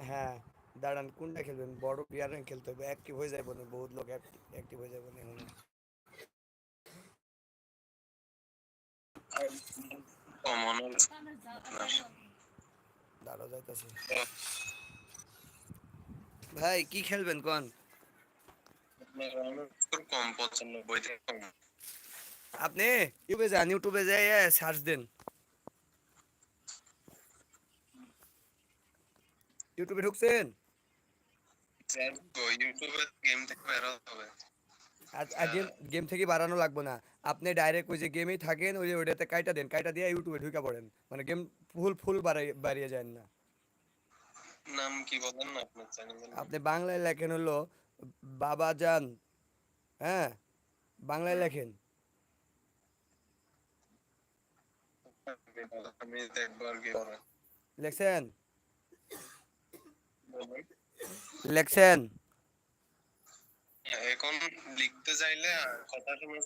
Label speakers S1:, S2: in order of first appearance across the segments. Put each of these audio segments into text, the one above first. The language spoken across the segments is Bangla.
S1: হ্যাঁ দাঁড়ান কোনটা খেলবেন? বড় প্লেয়ার খেলতে হবে অ্যাক্টিভ হয়ে যাবে না বহুত লোক অ্যাক্টিভ হয়ে যাবে না দাঁড়া যাইতেছে। ভাই কি খেলবেন কোন? আপনি ইউটিউবে যান ইউটিউবে যাই সার্চ দেন। ইউটিউবে ঢুকছেন?
S2: গেম থেকে
S1: বাড়ানো লাগবে না। আপনি ডাইরেক্ট ওই যে গেমেই থাকেন ওই যে ওইটাতে কাইটা দেন কাইটা দিয়ে ইউটিউবে ঢুকে পড়েন। মানে গেম ফুল ফুল বাড়িয়ে যায় না।
S2: নাম কি বলেন না আপনার চ্যানেলের
S1: আপনি বাংলায় লেখেন হলো বাবা যান হ্যাঁ? বাংলায় লেখেন। লেখছেন। লেখছেন
S2: এখন লিখতে চাইলে কথা শুনে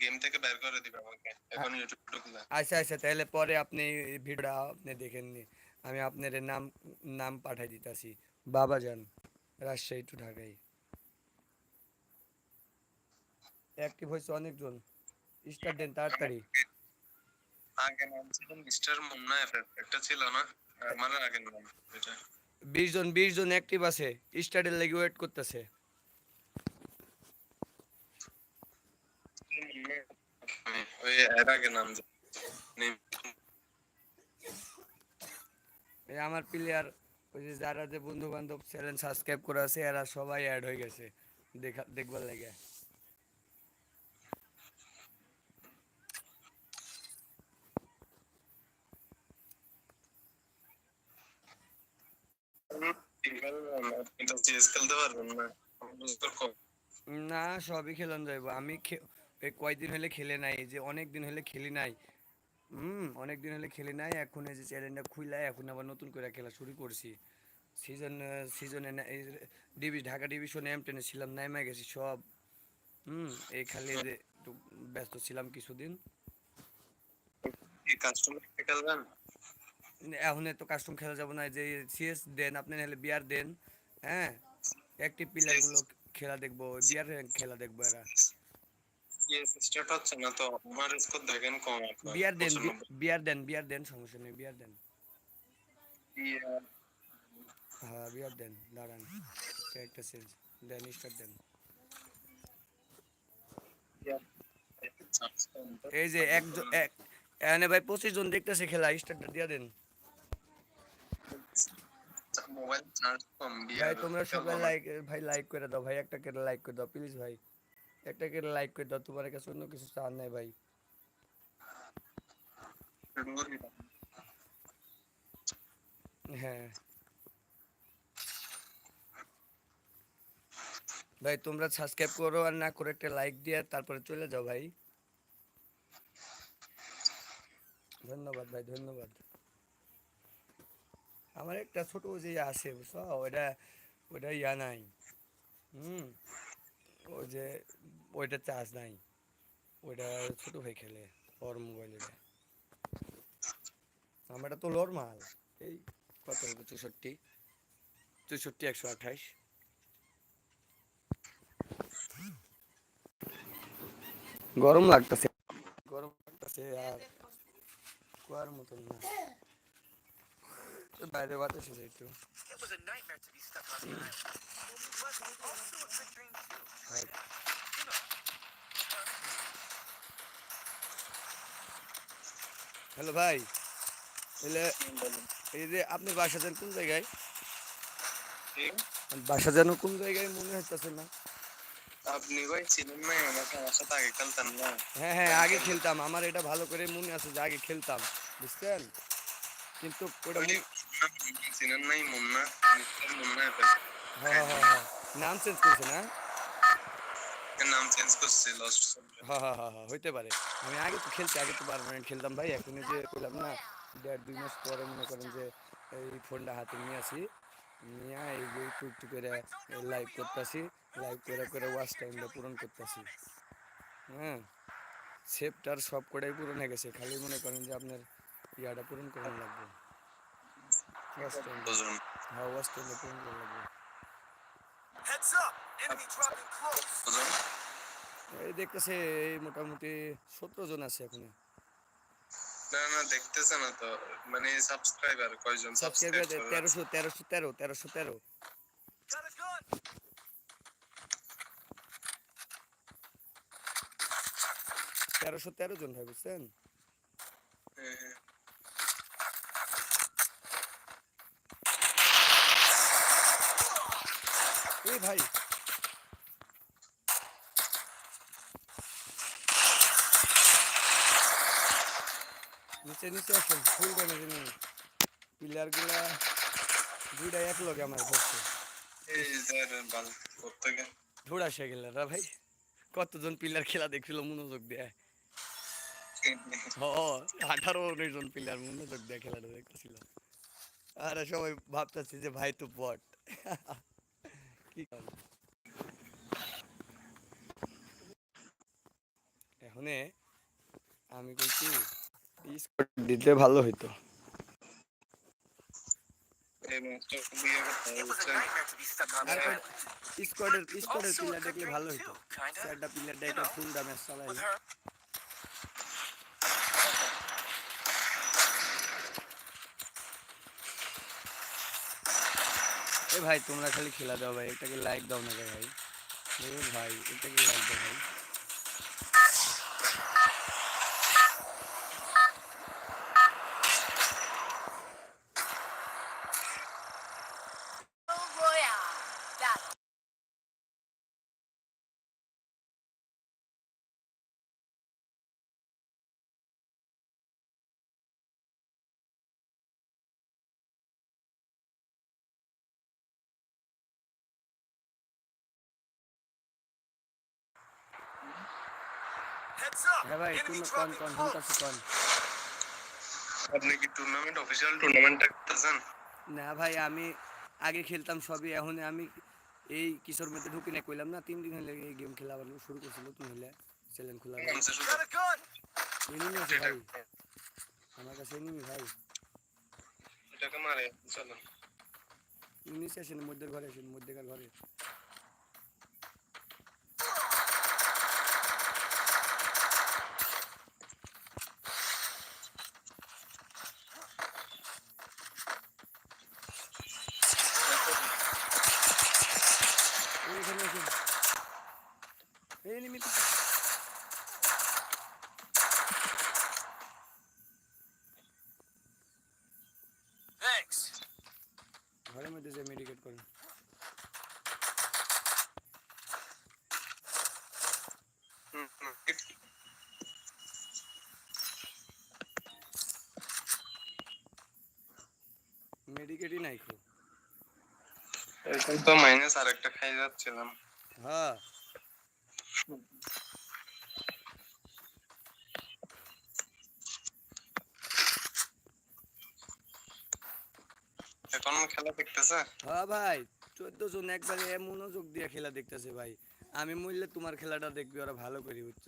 S2: গেম থেকে বের করে দিবে আমাকে এখন ইউটিউব ঢুকলে
S1: আচ্ছা আচ্ছা তাহলে পরে আপনি ভিডিওটা আপনি দেখেন নি আমি আপনার নাম নাম পাঠাই দিতেছি। বাবা যান রাজশাহী টু ঢাকায় অ্যাক্টিভ হয়েছে অনেকজন। স্টার দেন তাড়াতাড়ি।
S2: আগে নাম ছিল মিস্টার মুন্না এফএফ একটা ছিল না আমার আগের নাম এটা।
S1: বিশ জন বিশ জন অ্যাক্টিভ আছে। স্টার্টের লেগে ওয়েট করতেছে। আমার প্লেয়ার ওই যে যারা যে বন্ধু বান্ধব চ্যানেল সাবস্ক্রাইব করে আছে এরা সবাই অ্যাড হয়ে গেছে। দেখা দেখবার লাগে
S2: আপনি তো CS খেলতে পারবেন না।
S1: না সবই খেলান যাইব। আমি কয়দিন হলে খেলে নাই যে অনেক দিন হলে খেলি নাই। হুম অনেক দিন হলে খেলি নাই এখন এই যে চ্যানেলটা খুইলাই এখন আবার নতুন করে খেলা শুরু করছি। সিজন সিজনে ডিবি ঢাকা ডিভিশনে এম টেনে ছিলাম নাইমা গেছি সব। হুম এই খালি যে একটু ব্যস্ত ছিলাম কিছুদিন। এখন তো কাস্টম খেলা যাব না যে সিএস দেন আপনি নাহলে বিয়ার দেন। হ্যাঁ অ্যাক্টিভ প্লেয়ারগুলো খেলা দেখব বিয়ার খেলা দেখব এরা।
S2: CS স্টার্ট হচ্ছে না তো আমার স্কোর দেখেন কম
S1: বিয়ার দেন বিয়ার দেন বিয়ার দেন সমস্যা নেই বিয়ার দেন। হ্যাঁ বিয়ার দেন দাঁড়ান। ক্যারেক্টার চেঞ্জ দেন স্টার্ট দেন। এই যে একজন এক এখানে ভাই পঁচিশ জন দেখতেছে খেলা স্টার্টটা দিয়া দেন।
S2: মোবাইল চার্জ কম
S1: ভাই তোমরা সবাই লাইক ভাই লাইক করে দাও ভাই একটা করে লাইক করে দাও প্লিজ ভাই। একটা করে লাইক করে দাও তোমার কাছে অন্য কিছু চান নাই ভাই। হ্যাঁ। ভাই তোমরা সাবস্ক্রাইব করো আর না করে একটা লাইক দিয়ে তারপরে চলে যাও ভাই। ধন্যবাদ ভাই ধন্যবাদ। আমার একটা ছোট যে আছে, বুঝছ? ওইটা ওইটা ইয়া নাই। হুম? ওই যে, ওইটা চার্জ নাই। ওইটা ছোট ভাই খেলে, ওর মোবাইলে আমারটা তো নর্মাল এই কত হবে? চৌষট্টি। চৌষট্টি, একশো আঠাশ। গরম লাগতেছে। গরম লাগতেছে আর কুয়ার মতন না। বাইরে বাতাসে একটু।
S3: Know,
S1: হ্যালো ভাই। এলে এই যে আপনি বাসা যান কোন জায়গায়? বাসা যেন কোন জায়গায় মনে হচ্ছে না।
S2: আপনি ভাই ছিলেন না আমার সাথে আগে খেলতেন না।
S1: হ্যাঁ হ্যাঁ আগে খেলতাম। আমার এটা ভালো করে মনে আছে যে আগে খেলতাম। বুঝছেন? কিন্তু ওটা
S2: ছিলেন নাই মুন্না মুন্না
S1: নাম চেঞ্জ করছে না?
S2: নাম চেঞ্জ করছে লস্ট
S1: হ্যাঁ হ্যাঁ হ্যাঁ হ্যাঁ হইতে পারে। আমি আগে তো খেলছি আগে তো পারমানেন্ট খেলতাম ভাই। এখন যে করলাম না দেড় দুই মাস পরে মনে করেন যে এই ফোনটা হাতে নিয়ে আসি। নিয়ে এই যে একটু একটু করে লাইভ করতেছি। লাইভ করে করে ওয়াচ টাইমটা পূরণ করতেছি। হ্যাঁ সেপটার সব কটাই পূরণ হয়ে গেছে। খালি মনে করেন যে আপনার ইয়াটা পূরণ করানো লাগবে। হ্যাঁ টাইমটা পূরণ করা লাগবে
S3: Heads up! Enemy dropping close.
S1: এই দেখতেছে মোটামুটি সতেরো জন আছে এখানে।
S2: না না দেখতেছে না তো। মানে সাবস্ক্রাইবার কয়জন?
S1: সাবস্ক্রাইবার
S2: সাবস্ক্রাইব
S1: তেরোশো তেরোশো তেরো তেরোশো তেরো! তেরোশো তেরো জন ভাই বুঝছেন?
S2: হ্যাঁ,
S1: এই ভাই। নিচে নিচে আসেন ফুল ড্যামেজ নেই পিলারগুলা দুইটা এক লগে আমার ধরছে ধুড়া সে গেলারা ভাই। কতজন পিলার খেলা দেখছিল মনোযোগ দেয়। আঠারো উনিশ জন পিলার মনোযোগ দেয় খেলাটা দেখতেছিল। আরে সবাই ভাবতেছে যে ভাই তো বট। কর এখনে আমি স্কোর দিতে ভালো হইতো. স্কোয়াডের স্কোয়াডের পিলার দেখলে ভালো
S3: kinda.
S1: চারটা পিলার
S3: You
S1: ফুল ড্যামেজ চালাই ভাই, তোমরা খালি খেলা দাও ভাই, এটাকে লাইক দাও না ভাই। ভাই, এটাকে লাইক দাও ভাই
S4: Royale. Got it.
S3: Heads up!
S1: হ্যাঁ ভাই
S3: Enemy
S1: তুমি কন
S3: dropping
S1: কন
S3: close.
S1: হুনকাছে কন
S2: আপনি কি টুর্নামেন্ট অফিসিয়াল টুর্নামেন্ট করতেছেন
S1: না ভাই আমি আগে খেলতাম সবই এখন আমি এই কিশোর মধ্যে ঢুকি না কইলাম না তিন দিন হলে এই গেম খেলা আবার শুরু করছিল তুমি হলে চ্যালেঞ্জ খোলা! এনিমি আছে ভাই। আমার কাছে এনিমি ভাই।
S2: এটাকে মারে চলো।
S1: আসেন মধ্যের ঘরে আসেন মধ্যেকার ঘরে এই এখানে আসেন এই এনিমি তো
S3: Thanks.
S1: ঘরের মধ্যে যে মেডিকেট করেন
S2: হুম, হুম।
S1: মেডিকেটই নাই খো
S2: এখন তো মাইনাস আরেকটা খাই যাচ্ছিলাম।
S1: হ্যাঁ।
S2: এখন খেলা দেখতেছে?
S1: হ্যাঁ ভাই চোদ্দ জন একবারে মনোযোগ দিয়ে খেলা দেখতেছে ভাই। আমি মরলে তোমার খেলাটা দেখবি ওরা ভালো করি বুঝছ?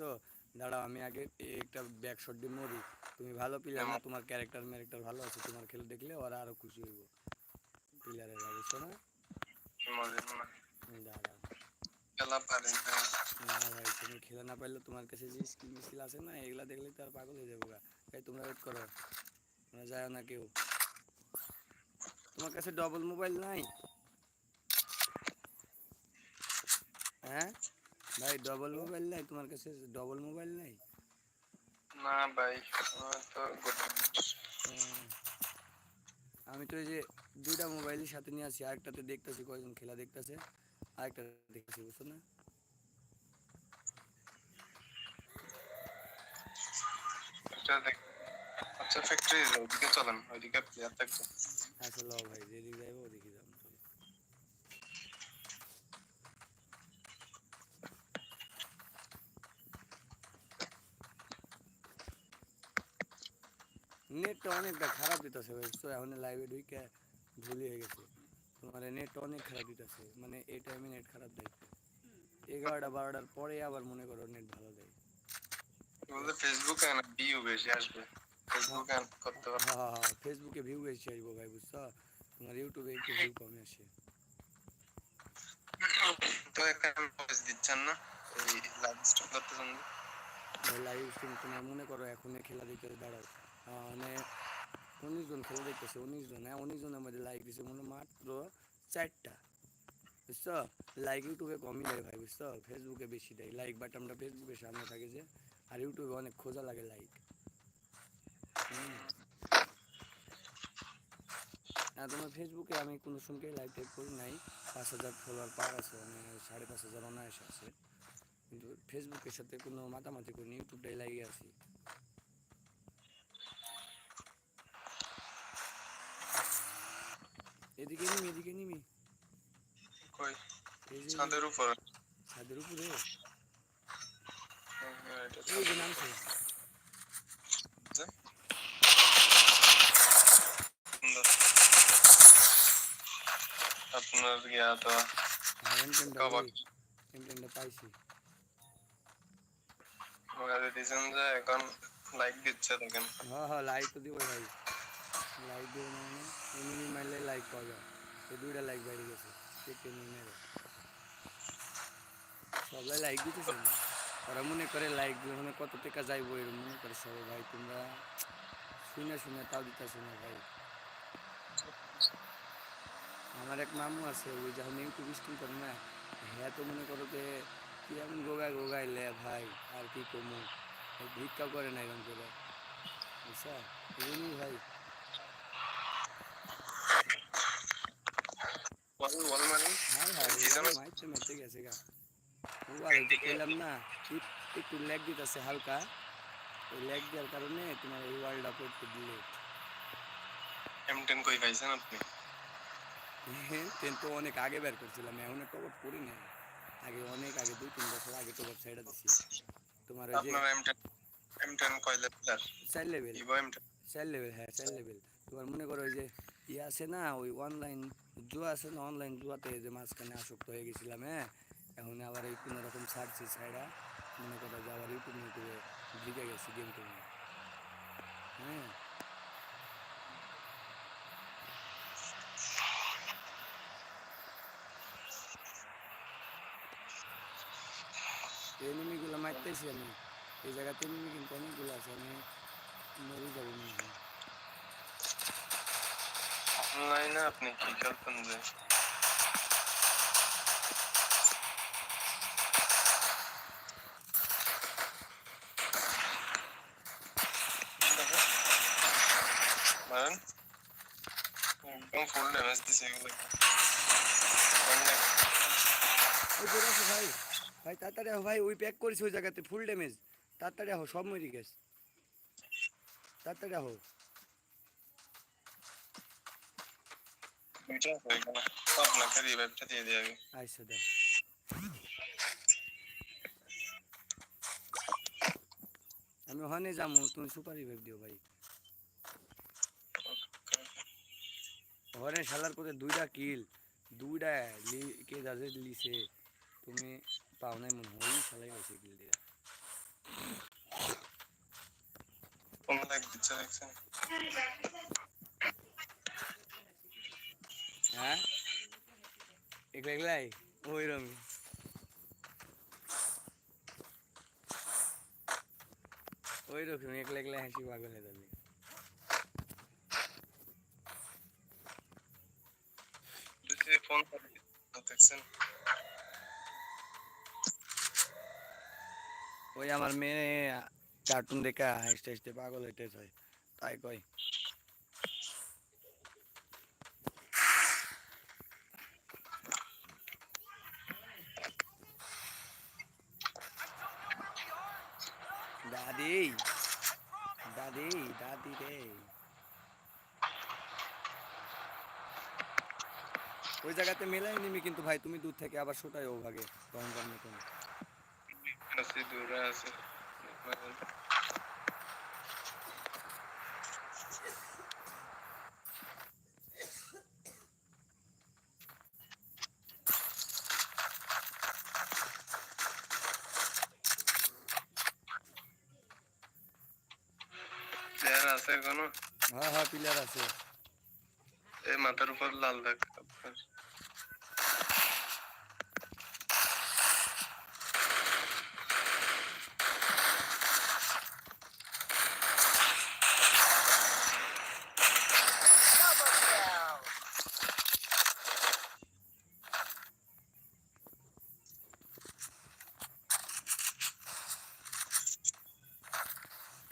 S1: দাঁড়াও আমি আগে একটা ব্যাক শট দিয়ে মরি। তুমি ভালো প্লেয়ার না তোমার ক্যারেক্টার ম্যারেক্টার ভালো আছে তোমার খেলা দেখলে ওরা আরও খুশি হইব। প্লেয়ারের বুঝছ না
S2: মজা না
S1: হুম, দাঁড়াও
S2: খেলা পারি না
S1: না ভাই তুমি খেলা না পারলে তোমার কাছে যে স্কিল মিস্কিল আছে না এগুলা দেখলে তো আর পাগল হয়ে যাব তাই তোমরা ওয়েট করো তোমরা যায় না কেউ তোমার কাছে ডবল মোবাইল নাই হ্যাঁ ভাই ডবল মোবাইল নাই তোমার কাছে ডবল মোবাইল নাই
S2: না ভাই
S1: আমি তো এই যে দুইটা মোবাইলের সাথে নিয়ে আসি আরেকটাতে দেখতেছি কয়জন খেলা দেখতেছে আরেকটা দেখতেছি বুঝছ না?
S2: আচ্ছা ফ্যাক্টরি ওইদিকে চলেন ওইদিকে প্লেয়ার থাকবে।
S1: আসলে ভাই যেদিকে যাইবো ওদিকে যাব নেটটা অনেকটা খারাপ দিতেছে ভাই তো এখন লাইভে ঢুকে ভুলি হয়ে গেছে। তোমার নেট অনেক খারাপ দিতেছে। মানে এই টাইমে নেট খারাপ দেয়। এগারোটা বারোটার পরে আবার মনে করো নেট ভালো দেয়।
S2: ফেসবুকে না ভিউ বেশি আসবে। ফেসবুকে করতে পারো
S1: হ্যাঁ হ্যাঁ হ্যাঁ ফেসবুকে ভিউ বেশি আসব ভাই বুঝছ? তোমার ইউটিউবে একটু ভিউ কমে আসে।
S2: তো একটা ভয়েস দিচ্ছেন না? এই লাইভ স্ট্রিম করতেছেন যে?
S1: লাইভ স্ট্রিম তোমার মনে করো এখন খেলা দেখতে দাঁড়াও। মানে উনিশ জন খেলা দেখতেছে উনিশ জন হ্যাঁ উনিশ জনের মধ্যে লাইক দিছে মনে মাত্র চারটা, বুঝছ? লাইক ইউটিউবে কমই দেয় ভাই, বুঝছ? ফেসবুকে বেশি দেয় লাইক বাট আমরা ফেসবুকে সামনে থাকে যে, আর ইউটিউবে অনেক খোঁজা লাগে লাইক হ্যাঁ তোমার ফেসবুকে আমি কোনো সঙ্গে লাইভ টাইপ করি নাই, পাঁচ হাজার ফলোয়ার পার আছে মানে সাড়ে পাঁচ হাজার অনায়াস আছে। কিন্তু ফেসবুকের সাথে কোনো মাতামাতি করিনি ইউটিউবটাই লাগিয়ে আছি। এদিকে নিমি এদিকে নিমি।
S2: কই? ছাদের উপরে।
S1: ছাদের উপরে।
S2: হ্যাঁ, হ্যাঁ, এটা
S1: এই যে নামছে।
S2: আপনার তো
S1: হ্যাঁ এমটেনটা পাইছি।
S2: ওখানে দিয়েছেন যে এখন লাইক দিচ্ছে দেখেন।
S1: হ্যাঁ হ্যাঁ লাইক তো দিব ভাই। লাইক দিব না মানে এমনি মারলে লাইক পাওয়া যায় এই দুইটা লাইক বাইরে গেছে কেটে নিয়ে নেবে সবাই লাইক দিতেছে না ওরা মনে করে লাইক দিলে মানে কত টাকা যাইবো এরকম মনে করে সবাই ভাই তোমরা শুনে শুনে তাও দিতেছো না ভাই আমার এক মামু আছে ওই যখন ইউটিউব স্কুল করে না হ্যাঁ তো মনে করো যে কি এমন গোগায় গোগাইলে ভাই আর কি কমু এই ভিক্ষা করে না এরকম করে বুঝছা এজন্যই ভাই
S2: বল বল মানে
S1: হ্যাঁ হ্যাঁ
S2: কি জানো?
S1: মাইতে মাইতে গেছে গা ও আর একটু পেলাম না একটু- একটু ল্যাগ দিতেছে হালকা ওই ল্যাগ দেওয়ার কারণে তোমার এই ওয়ার্ল্ড আপ করতে দিলে
S2: এম টেন কই পাইছেন আপনি
S1: টেন তো অনেক আগে বের করছিলাম এখন টপ করি না আগে অনেক আগে দুই তিন বছর আগে টপ সাইডা দিছি তোমার ওই যে
S2: আপনার এম টেন এম টেন কয় লেভেল
S1: চার লেভেল
S2: ভিভো এম টেন
S1: চার লেভেল হ্যাঁ চার লেভেল তোমার মনে করো ওই যে ইয়ে আছে না, ওই অনলাইন জুয়া আছে না অনলাইন জুয়াতে যে মাঝখানে আসক্ত হয়ে গেছিলাম হ্যাঁ? এখন আবার এই কোনো রকম ছাড়ছি ছাইড়া, মনে করো যে আবার ইউটিউব ইউটিউবে ঢুকে গেছি গেম টেমে হ্যাঁ? এনিমিগুলো মারতেছি আমি। এই জায়গাতে এনিমি কিন্তু অনেকগুলো আছে, আমি মরে যাব মনে হয়।
S2: অনলাইনে আপনি কি খেলতেন যে? মারেন, একদম ফুল ড্যামেজ
S1: ভাই ভাই তাড়াতাড়ি আহো ভাই, ওই প্যাক করেছি ওই জায়গাতে ফুল ড্যামেজ তাড়াতাড়ি আহো সব মরে গেছে। তাড়াতাড়ি আহো আমি ওখানে যাব তুমি সুপার রিভাইভ দিও ভাই। ওখানে শালার পরে দুইটা কিল, দুইটা কে যাদের লিছে, তুমি পাও নাই মনে হয় শালাই হয়েছে কিল দিয়ে।
S2: দেখছেন
S1: হ্যাঁ? একলা একলাই ওই রমি ওই রকম একলা একলা হাসি পাগল হয়ে যাবে
S2: ফোন দেখছেন?
S1: ওই আমার মেয়ে কার্টুন দেখা হাসতে হাসতে পাগল হইতে হয় তাই কয় দাদি দাদি দাদি রে ওই জায়গাতে মেলাই নিমি কিন্তু ভাই তুমি দূর থেকে আবার শুটাই ও ভাগে ভয়ঙ্কর মতন
S2: আছে দূরে আছে মাথার উপর লাল দাগ।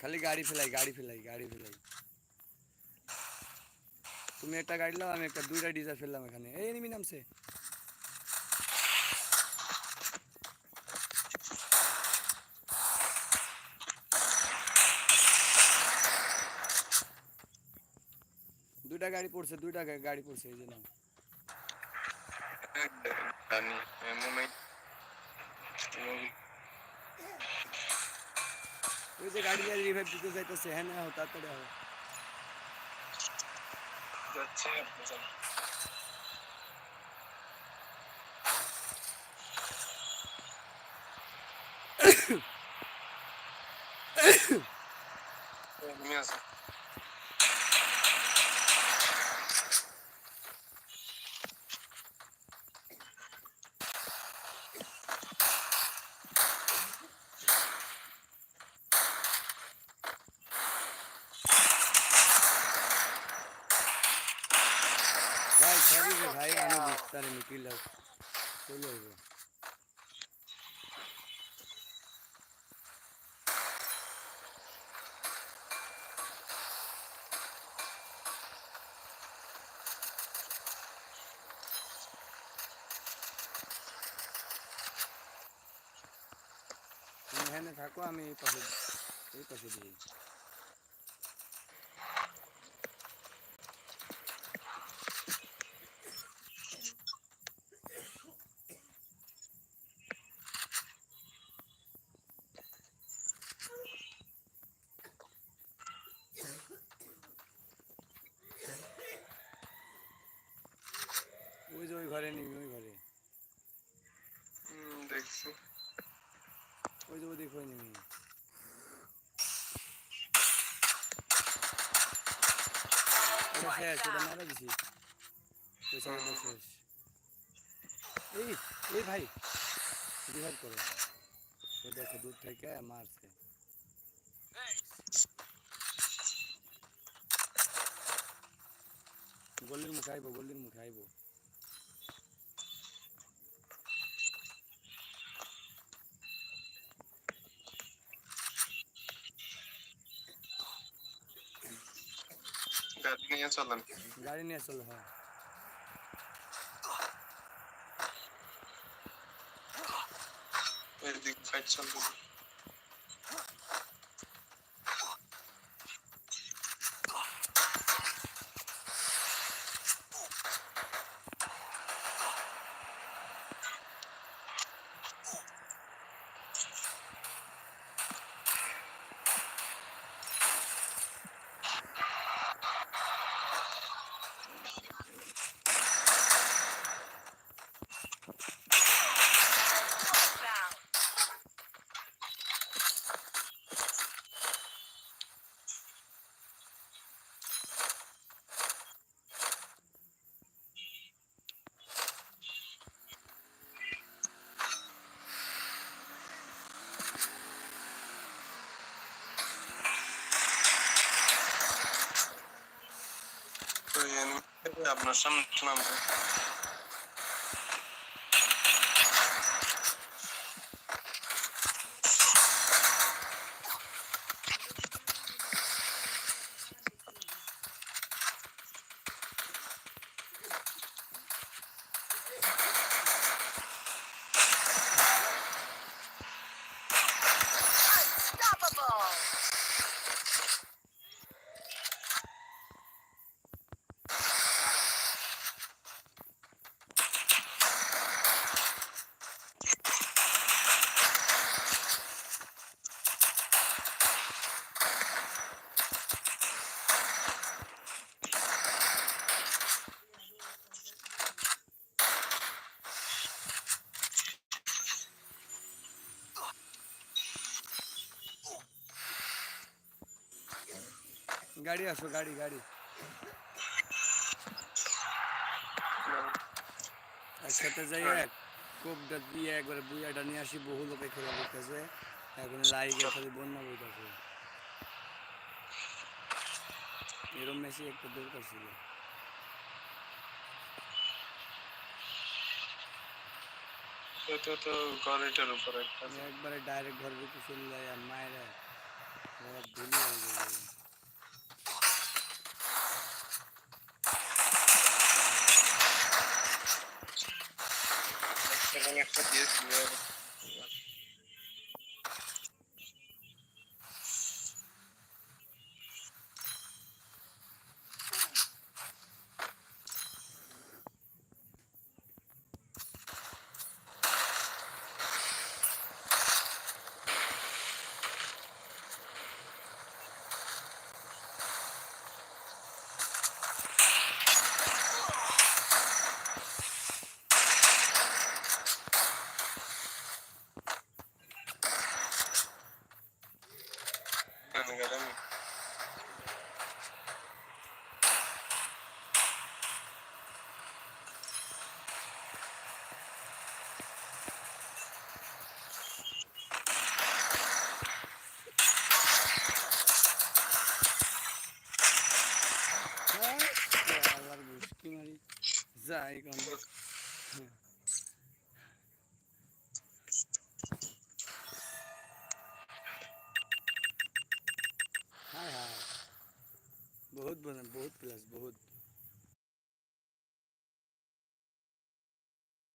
S1: খালি গাড়ি ফেলাই গাড়ি ফেলাই গাড়ি ফেলাই। তুমি একটা গাড়ি লাও আমি একটা দুইটা ডিজার ফেললাম এখানে এই এনিমি নামছে দুইটা গাড়ি পড়ছে দুইটা গা- গাড়ি পড়ছে এই যে নাও
S2: জানি এমন নেই
S1: ওই যে গাড়ি গাড়ি রিভাইভ দিতে যাইতেছে হ্যাঁ না হো তাড়াতাড়ি হো
S2: যাচ্ছে আপনি যান। এমনি আছে
S1: ভাই সরি রে ভাই আমি বুঝতে পারিনি কিলার চলে আসব তুমি এখানে থাকো আমি এই পাশে এই পাশে দিই ঘরে নিবি ওই ঘরে।
S2: দেখছি।
S1: ওই যে ওদিক ওই নিবি শেষ এই এই ভাই রিভাইভ করো। দেখো দূর থেকে মারছে। গলির মুখে আইবো গলির মুখে আইবো।
S2: নিয়ে চলেন।
S1: গাড়ি নিয়ে চলো হ্যাঁ।
S2: এদিক ফাইট চলবে আপনার সামনে নামবে।
S1: গাড়ি আসো গাড়ি গাড়ি। একসাথে যাই এক কোপটা দিয়ে একবারে বুইয়াটা নিয়ে আসি বহু লোকে খেলা করতেছে। এখন লাইগে খালি বন্যা বইতেছে। এরম মেসি একটা দরকার ছিল।
S2: এটা তো করিডোর উপর একটা
S1: একবারে ডাইরেক্ট ঘরের ভিতরে চলে যাই আর মায়ের ধুলি হয়ে যাবে
S2: Yes, you will. আর আমি গেলাম